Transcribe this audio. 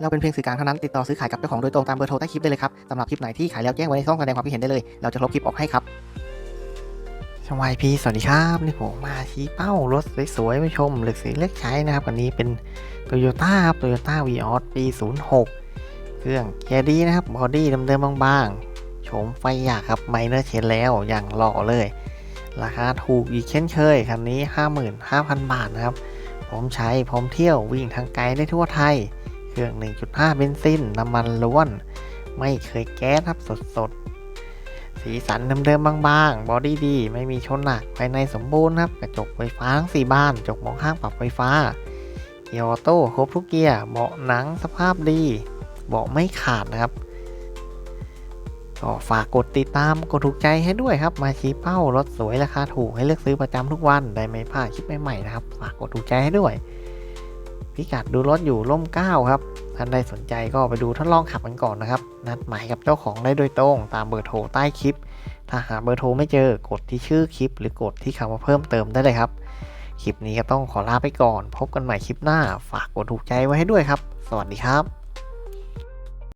เราเป็นเพียงสื่อกลางเท่านั้นติดต่อซื้อขายกับเจ้าของโดยตรงตามเบอร์โทรใต้คลิปได้เลยครับสำหรับคลิปไหนที่ขายแล้วแจ้งไว้ในช่องแสดงความคิดเห็นได้เลย เราจะลบคลิปออกให้ครับสวัสดีพี่สวัสดีครับนี่ผมมาชี้เป้ารถสวยๆไปชมเลือกสีเลือกใช้นะครับวันนี้เป็น Toyota ครับ Toyota v ีออปี 06 เครื่องแกดีนะครับบอดี้เดิมๆบางๆโฉมไฟหยากครับไมเนอร์เชนแล้วอย่างหล่อเลย ราคาถูกอีกเช่นเคยคันนี้ 55,000 บาทนะครับพร้อมใช้พร้อมเที่ยววิ่งทางไกลได้ทั่วไทย เครื่อง 1.5 เบนซิน น้ำมันล้วน ไม่เคยแก๊สครับสดๆ สีสันเดิมๆบางๆ บอดี้ดี ไม่มีชนหนัก ภายในสมบูรณ์ครับ กระจกไฟฟ้าทั้ง4บาน จกมองข้างปรับไฟฟ้า เกียร์ออโต้ครบทุกเกียร์ เบาะหนังสภาพดี เบาะไม่ขาดนะครับ ก็ฝากกดติดตาม กดถูกใจให้ด้วยครับ มาชี้เป้ารถสวยราคาถูกให้เลือกซื้อประจำทุกวัน ได้ไม่พลาดคลิปใหม่ๆนะครับ ฝากกดถูกใจให้ด้วย พิกัดดูรถอยู่ร่มเก้าครับ ท่านใดสนใจก็ไปดูทดลองขับกันก่อนนะครับ นัดหมายกับเจ้าของได้โดยตรง ตามเบอร์โทรใต้คลิป ถ้าหาเบอร์โทรไม่เจอกดที่ชื่อคลิป หรือกดที่คำว่าเพิ่มเติมได้เลยครับ คลิปนี้ก็ต้องขอลาไปก่อน พบกันใหม่คลิปหน้า ฝากกดถูกใจไว้ให้ด้วยครับ สวัสดีครับ